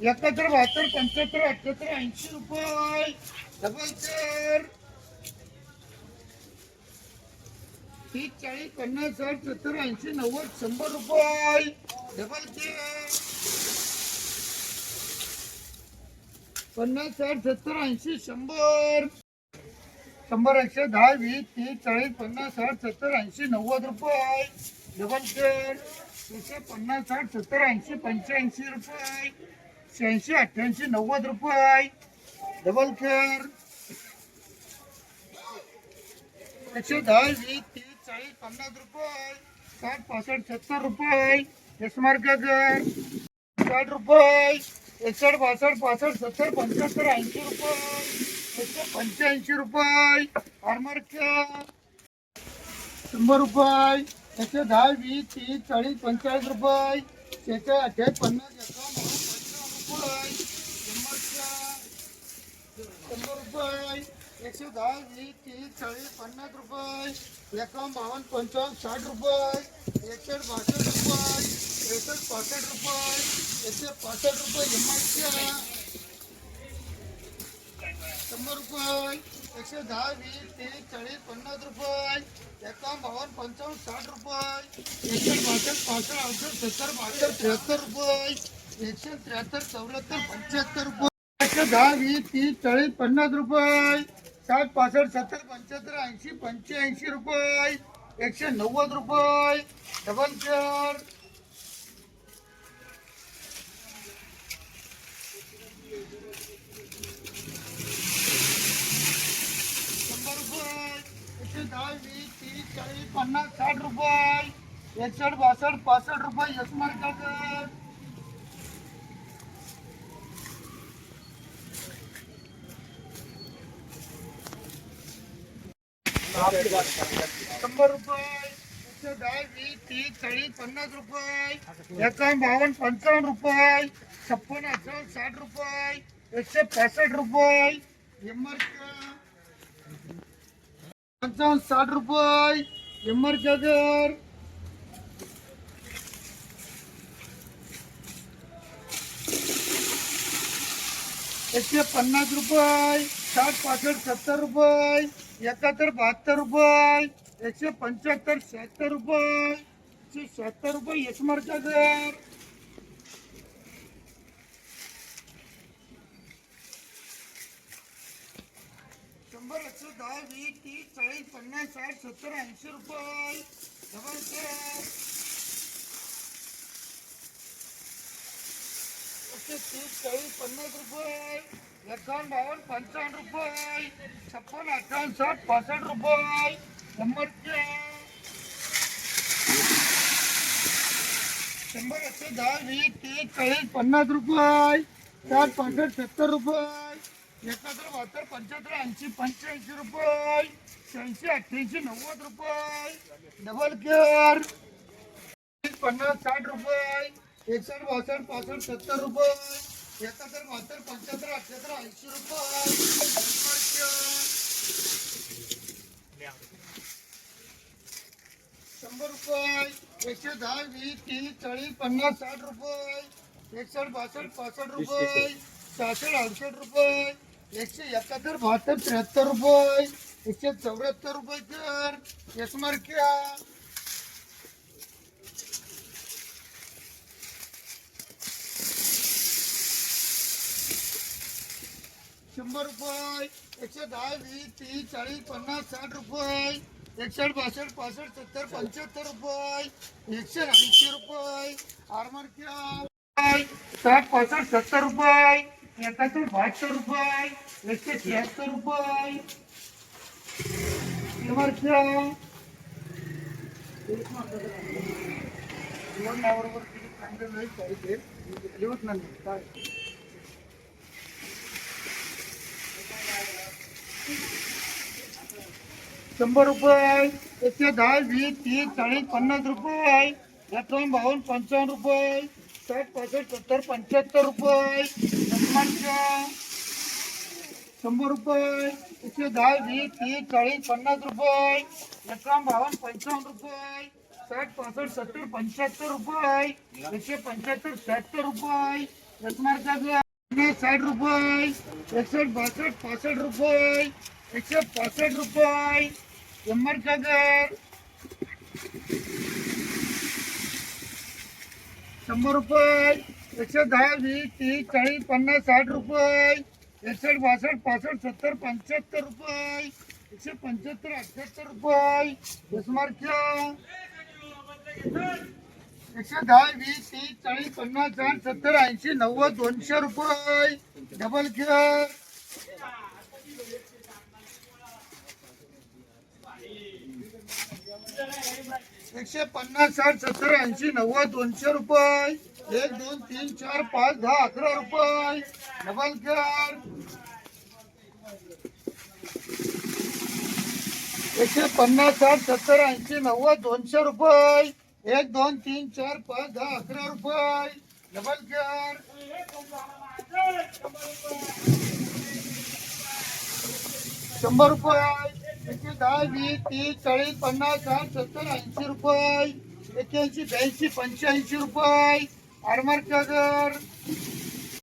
एकाहत्तर बहात्तर पंच्याहत्तर अठ्याहत्तर ऐंशी रुपये. डबल चार तीस चाळीस पन्नास साठ सत्तर ऐंशी नव्वद शंभर रुपये. डबल चार पन्नास साठ सत्तर ऐंशी शंभर. शंभर एकशे दहा वीस तीस चाळीस पन्नास साठ सत्तर ऐंशी नव्वद रुपये. डबल चार एकशे पन्नास साठ सत्तर ऐंशी पंच्याऐंशी रुपये. शहाऐंशी अठ्ठ्याऐंशी नव्वद रुपये. डबल फेअर एकशे दहा वीस तीस चाळीस पन्नास रुपये. साठ पासष्ट सत्तर रुपये. स्मारकागर साठ रुपये. एकसष्ट बासष्ट पासष्ट सत्तर पंच्याहत्तर ऐंशी रुपये. एकशे पंच्याऐंशी रुपये. आरमार्क्या शंभर रुपये. एकशे दहा वीस तीस चाळीस पंचेचाळीस रुपये. शेहेचाळीस अठ्ठावीस पन्नास एकावन्न बावन्न पंचावन्न रुपये शंभरच्या शंभर रुपये एकशे दहा वीस तीस चाळीस पन्नास रुपये एकावन्न बावन्न पंचावन्न साठ रुपये एकशे बासष्ट रुपये त्रेसष्ट पासष्ट रुपये एकशे पासष्ट रुपये एमआरच्या शंभर रुपये एकशे दहा वीस तीस चाळीस पन्नास रुपये एकावन्न बावन्न पंचावन्न साठ रुपये एकशे बासष्ट पासष्ट अडसष्ट सत्तर बासष्ट त्र्याहत्तर रुपये एकशे त्र्याहत्तर चौऱ्याहत्तर पंच्याहत्तर रुपये. एकशे दहा वीस तीस चाळीस पन्नास रुपये. साठ पासष्ट सत्तर पंच्याहत्तर ऐंशी पंच्याऐंशी रुपये. एकशे नव्वद रुपये. डबल चार. शंभर रुपये. एकशे दहा वीस तीस चाळीस पन्नास साठ रुपये. एकसष्ट बासष्ट पासष्ट रुपये. यशमार शंभर रुपये एकशे दहा वीस तीस चाळीस पन्नास रुपये. एकावन्न बावन्न पंचावन्न रुपये. छप्पन अठ्ठावन्न साठ रुपये. एकशे पासष्ट रुपये. एमआर पंचावन्न साठ रुपये. एमआर गजर एकशे पन्नास रुपये साठ पासष्ट सत्तर रुपये. एकाहत्तर बहात्तर रुपये एकशे पंच्याहत्तर शहात्तर रुपये एकशे शहात्तर रुपये यशमार्का दर शंभर एकशे दहा वीस तीस चाळीस पन्नास साठ सत्तर ऐंशी रुपये. डबल चार एकशे तीस चाळीस पन्नास रुपये. एकावन्न बावन्न पंचावन्न रुपये छप्पन अठ्ठावन्न साठ पासष्ट रुपये शंभरचे शंभर एकशे दहा वीस तीस चाळीस पन्नास रुपये. साठ पासष्ट सत्तर रुपये. एकाहत्तर बहात्तर पंच्याहत्तर ऐंशी पंच्याऐंशी रुपये. शहाऐंशी अठ्ठ्याऐंशी नव्वद रुपये. Double care. पन्नास साठ रुपये. एकसष्ट बासष्ट पासष्ट सत्तर रुपये. एकाहत्तर बहात्तर पंच्याहत्तर अठ्याहत्तर ऐंशी रुपये. शंभर रुपये. एकशे दहा वीस तीस चाळीस पन्नास साठ रुपये. एकसष्ट बासष्ट पासष्ट रुपये. सहासष्ट अडसष्ट रुपये. एकशे एकाहत्तर बहात्तर त्र्याहत्तर रुपये. एकशे चौऱ्याहत्तर रुपये तर यशमार्क्या शंभर रुपये. एकशे दहा वीस तीस चाळीस पन्नास साठ रुपये. एकशे बासष्ट पासष्ट सत्तर पंच्याहत्तर रुपये. एकशे ऐंशी रुपये. आरमार्क्या साठ पासष्ट सत्तर रुपये. एकाहत्तर बहात्तर रुपये. एकशे शहात्तर रुपये. आरमार्क्या बरोबर किती चांगलं नाही पाहिजे लिहत नाही. काय? शंभर रुपये एकशे दहा वीस तीस चाळीस पन्नास रुपये. एकावन्न बावन्न पंचावन्न रुपये. साठ पासष्ट सत्तर पंच्याहत्तर रुपये. शंभर रुपये. एकशे दहा वीस तीस चाळीस पन्नास रुपये. एकावन्न बावन्न पंचावन्न रुपये. साठ पासष्ट सत्तर पंच्याहत्तर रुपये. एकशे पंच्याहत्तर शहात्तर रुपये. यशमार्काचं साठ रुपये एकसष्ट बासष्ट पासष्ट रुपये एकशे पासष्ट रुपये शंभर कागर शंभर रुपये एकशे दहा वीस तीस चाळीस पन्नास साठ रुपये एकसष्ट बासष्ट पासष्ट सत्तर पंच्याहत्तर रुपये एकशे पंच्याहत्तर अठ्ठ्याहत्तर रुपये. यशमार्क्या एकशे दहा वीस तीस चाळीस पन्नास साठ सत्तर ऐंशी नव्वद दोनशे रुपये. डबल केअर एकशे पन्नास साठ सत्तर ऐंशी नव्वद दोनशे रुपये. एक दोन तीन चार पाच दहा अकरा रुपये. डबल केअर एकशे पन्नास साठ सत्तर ऐंशी नव्वद दोनशे रुपये. एक दोन तीन चार पाच दहा अकरा रुपये. डबल कर शंभर रुपये. एकशे दहा वीस तीस चाळीस पन्नास साठ सत्तर ऐंशी रुपये. एक्क्याऐंशी ब्याऐंशी पंच्याऐंशी रुपये. आरमार कागर